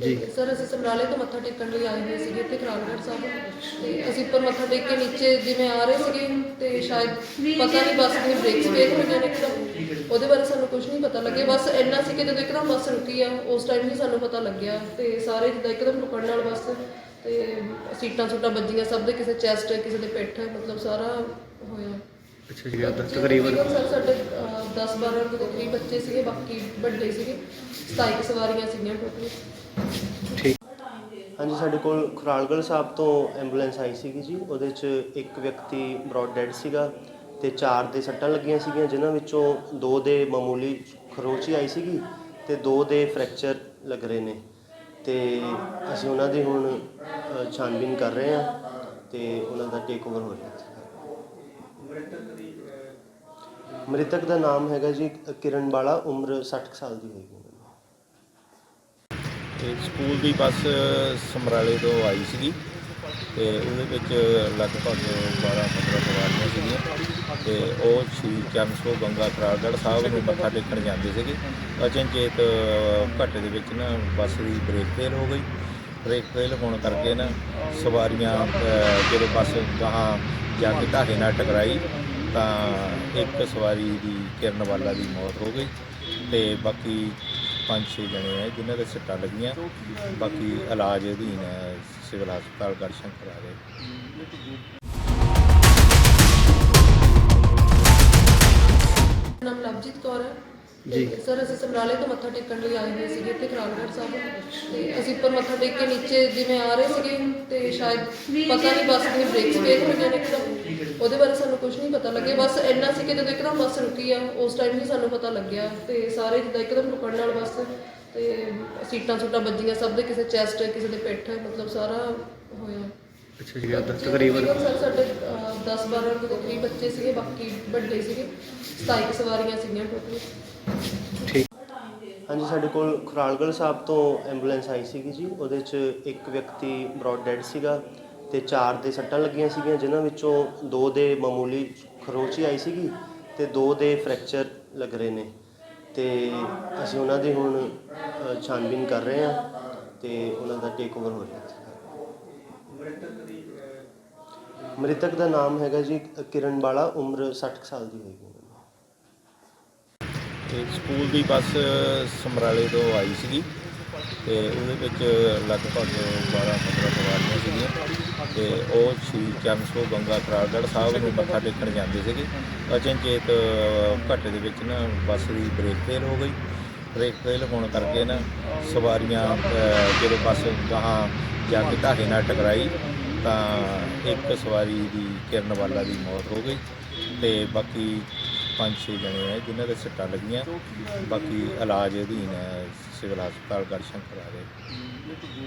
ਜੀ। ਸਰ, ਅਸੀਂ ਸਮਰਾਲੇ ਤੋਂ ਮੱਥਾ ਟੇਕਣ ਲਈ ਆਏ ਹੋਏ ਸੀਗੇ ਇੱਥੇ ਖਰਾਲਗੜ੍ਹ ਸਾਹਿਬ ਤੇ ਅਸੀਂ ਉੱਪਰ ਮੱਥਾ ਟੇਕ ਕੇ ਨੀਚੇ ਜਿਵੇਂ ਆ ਰਹੇ ਸੀਗੇ, ਤੇ ਸ਼ਾਇਦ ਪਤਾ ਨਹੀਂ, ਬੱਸ ਦੀ ਬ੍ਰੇਕਸ ਫੇਲ ਹੋ ਗਈਆਂ ਨੇ ਇੱਕਦਮ। ਉਹਦੇ ਬਾਰੇ ਸਾਨੂੰ ਕੁਝ ਨਹੀਂ ਪਤਾ ਲੱਗਿਆ। ਬਸ ਇੰਨਾ ਸੀ ਕਿ ਜਦੋਂ ਇੱਕਦਮ ਬੱਸ ਰੁਕੀ ਆ, ਉਸ ਟਾਈਮ ਹੀ ਸਾਨੂੰ ਪਤਾ ਲੱਗਿਆ। ਤੇ ਸਾਰੇ ਜਿੱਦਾਂ ਇੱਕਦਮ ਰੁਕਣ ਨਾਲ ਬੱਸ, ਤੇ ਸੀਟਾਂ ਸੂਟਾਂ ਵੱਜੀਆਂ, ਸਭ ਦੇ ਕਿਸੇ ਚੈਸਟ ਕਿਸੇ ਦੇ ਪਿੱਠ, ਮਤਲਬ ਸਾਰਾ ਹੋਇਆ। ਅੱਛਾ ਜੀ ਉਧਰ ਤਕਰੀਬਨ। ਸਰ ਸਾਡੇ 10 12 ਦੇ ਕਰੀਬ ਬੱਚੇ ਸੀਗੇ ਬਾਕੀ ਵੱਡੇ ਸੀਗੇ। 27 ਕੁ ਸਵਾਰੀਆਂ ਸੀਗੀਆਂ ਟੋਟਲ ਠੀਕ। ਹਾਂਜੀ ਸਾਡੇ ਕੋਲ ਖੁਰਾਲਗੜ੍ਹ ਸਾਹਿਬ ਤੋਂ ਐਂਬੂਲੈਂਸ ਆਈ ਸੀਗੀ ਜੀ। ਉਹਦੇ 'ਚ ਇੱਕ ਵਿਅਕਤੀ ਬ੍ਰੌਡ ਡੈਡ ਸੀਗਾ ਤੇ ਚਾਰ ਦੇ ਸੱਟਾਂ ਲੱਗੀਆਂ ਸੀਗੀਆਂ ਜਿਨ੍ਹਾਂ ਵਿੱਚੋਂ ਦੋ ਦੇ ਮਾਮੂਲੀ ਖਰੋਚ ਹੀ ਆਈ ਸੀਗੀ ਤੇ ਦੋ ਦੇ ਫ੍ਰੈਕਚਰ ਲੱਗ ਰਹੇ ਨੇ। ਤੇ ਅਸੀਂ ਉਹਨਾਂ ਦੀ ਹੁਣ ਛਾਨਬੀਨ ਕਰ ਰਹੇ ਹਾਂ ਤੇ ਉਹਨਾਂ ਦਾ ਟੇਕ ਓਵਰ ਹੋ ਰਿਹਾ। ਮ੍ਰਿਤਕ ਦਾ ਨਾਮ ਹੈਗਾ ਜੀ ਕਿਰਨ ਬਾਲਾ ਉਮਰ 60 ਕੁ ਸਾਲ ਦੀ ਹੋਏਗੀ। ਤੇ ਸਕੂਲ ਦੀ ਬੱਸ ਸਮਰਾਲੇ ਤੋਂ ਆਈ ਸੀਗੀ ਤੇ ਉਹਦੇ ਵਿੱਚ ਲਗਭਗ 12-15 ਸਵਾਰੀਆਂ ਸੀਗੀਆਂ ਤੇ ਉਹ ਸ਼੍ਰੀ ਚਰਨਸੋ ਗੰਗਾ ਖਰਾਗੜ੍ਹ ਸਾਹਿਬ ਨੂੰ ਮੱਥਾ ਟੇਕਣ ਜਾਂਦੇ ਸੀਗੇ। ਅਚਨਚੇਤ ਘੱਟ ਦੇ ਵਿੱਚ ਨਾ ਬੱਸ ਦੀ ਬ੍ਰੇਕ ਫੇਲ ਹੋ ਗਈ। ਬ੍ਰੇਕ ਫੇਲ ਹੋਣ ਕਰਕੇ ਨਾ ਸਵਾਰੀਆਂ ਜਦੋਂ ਬੱਸ ਗਾਹਾਂ ਜਾ ਕੇ ਢਾਹੇ ਨਾਲ ਟਕਰਾਈ, ਤਾਂ ਇੱਕ ਸਵਾਰੀ ਦੀ ਕਿਰਨ ਵਾਲਾ ਦੀ ਮੌਤ ਹੋ ਗਈ ਤੇ ਬਾਕੀ ਪੰਜ ਛੇ ਜਣੇ ਹੈ ਜਿਨ੍ਹਾਂ ਦੇ ਸੱਟਾਂ ਲੱਗੀਆਂ। ਬਾਕੀ ਇਲਾਜ ਅਧੀਨ ਹੈ, ਸਿਵਲ ਹਸਪਤਾਲ ਗੜਸ਼ੰਕਰ ਆ ਰਹੇ। ਜੀ। ਸਰ, ਅਸੀਂ ਸਮਰਾਲੇ ਤੋਂ ਮੱਥਾ ਟੇਕਣ ਲਈ ਆਏ ਹੋਏ ਸੀਗੇ ਇੱਥੇ ਖਰਾਲਗੜ੍ਹ ਸਾਹਿਬ ਤੇ ਅਸੀਂ ਉੱਪਰ ਮੱਥਾ ਟੇਕ ਕੇ ਨੀਚੇ ਜਿਵੇਂ ਆ ਰਹੇ ਸੀਗੇ, ਤੇ ਸ਼ਾਇਦ ਪਤਾ ਨਹੀਂ ਬੱਸ ਦੀ ਬ੍ਰੇਕਸ ਫੇਲ ਹੋ ਗਈਆਂ ਨੇ ਇੱਕਦਮ ਉਹਦੇ ਬਾਰੇ ਸਾਨੂੰ ਕੁਝ ਨਹੀਂ ਪਤਾ ਲੱਗਿਆ। ਬਸ ਇੰਨਾ ਸੀ ਕਿ ਜਦੋਂ ਇੱਕਦਮ ਬੱਸ ਰੁਕੀ ਆ, ਉਸ ਟਾਈਮ ਹੀ ਸਾਨੂੰ ਪਤਾ ਲੱਗਿਆ। ਤੇ ਸਾਰੇ ਜਿੱਦਾਂ ਇੱਕਦਮ ਰੁਕਣ ਨਾਲ ਬੱਸ, ਤੇ ਸੀਟਾਂ ਸੁਟਾਂ ਵੱਜੀਆਂ, ਸਭ ਦੇ ਕਿਸੇ ਚੈਸਟ ਕਿਸੇ ਦੇ ਪਿੱਠ, ਮਤਲਬ ਸਾਰਾ ਹੋਇਆ। ਅੱਛਾ ਜੀ ਉਧਰ ਤਕਰੀਬਨ। ਸਰ ਸਾਡੇ 10 12 ਦੇ ਕਰੀਬ ਬੱਚੇ ਸੀਗੇ ਬਾਕੀ ਵੱਡੇ ਸੀਗੇ। 27 ਕੁ ਸਵਾਰੀਆਂ ਸੀਗੀਆਂ ਟੋਟਲ ਠੀਕ। ਹਾਂਜੀ ਸਾਡੇ ਕੋਲ ਖੁਰਾਲਗੜ੍ਹ ਸਾਹਿਬ ਤੋਂ ਐਂਬੂਲੈਂਸ ਆਈ ਸੀਗੀ ਜੀ। ਉਹਦੇ 'ਚ ਇੱਕ ਵਿਅਕਤੀ ਬ੍ਰੌਡ ਡੈਡ ਸੀਗਾ ਤੇ ਚਾਰ ਦੇ ਸੱਟਾਂ ਲੱਗੀਆਂ ਸੀਗੀਆਂ ਜਿਨ੍ਹਾਂ ਵਿੱਚੋਂ ਦੋ ਦੇ ਮਾਮੂਲੀ ਖਰੋਚ ਹੀ ਆਈ ਸੀਗੀ ਤੇ ਦੋ ਦੇ ਫ੍ਰੈਕਚਰ ਲੱਗ ਰਹੇ ਨੇ। ਤੇ ਅਸੀਂ ਉਹਨਾਂ ਦੀ ਹੁਣ ਛਾਨਬੀਨ ਕਰ ਰਹੇ ਹਾਂ ਤੇ ਉਹਨਾਂ ਦਾ ਟੇਕ ਓਵਰ ਹੋ ਰਿਹਾ। ਮ੍ਰਿਤਕ ਦਾ ਨਾਮ ਹੈਗਾ ਜੀ ਕਿਰਨ ਬਾਲਾ ਉਮਰ 60 ਕੁ ਸਾਲ ਦੀ ਹੋਏਗੀ ਤੇ ਸਕੂਲ ਦੀ ਬੱਸ ਸਮਰਾਲੇ ਤੋਂ ਆਈ ਸੀਗੀ ਤੇ ਉਹਦੇ ਵਿੱਚ ਲਗਭਗ 12-15 ਸਵਾਰੀਆਂ ਸੀਗੀਆਂ ਤੇ ਉਹ ਸ਼੍ਰੀ ਚਰਨ ਚਰਨਸੋ ਗੰਗਾ ਖਰਾਗੜ੍ਹ ਸਾਹਿਬ ਨੂੰ ਮੱਥਾ ਟੇਕਣ ਜਾਂਦੇ ਸੀਗੇ। ਅਚਨਚੇਤ ਘਾਟੇ ਦੇ ਵਿੱਚ ਨਾ ਬੱਸ ਦੀ ਬ੍ਰੇਕ ਫੇਲ ਹੋ ਗਈ। ਬ੍ਰੇਕ ਫੇਲ ਹੋਣ ਕਰਕੇ ਨਾ ਸਵਾਰੀਆਂ ਅਹ, ਜਦੋਂ ਬੱਸ ਗਾਹਾਂ ਜਾ ਕੇ ਢਾਹੇ ਨਾਲ ਟਕਰਾਈ ਤਾਂ ਇੱਕ ਸਵਾਰੀ ਦੀ ਕਿਰਨ ਵਾਲਾ ਦੀ ਮੌਤ ਹੋ ਗਈ ਤੇ ਬਾਕੀ ਪੰਜ ਛੇ ਜਣੇ ਹੈ ਜਿਨ੍ਹਾਂ ਦੇ ਸੱਟਾਂ ਲੱਗੀਆਂ। ਬਾਕੀ ਇਲਾਜ ਅਧੀਨ ਹੈ, ਸਿਵਲ ਹਸਪਤਾਲ ਗੜਸ਼ੰਕਰ ਆ ਰਹੇ।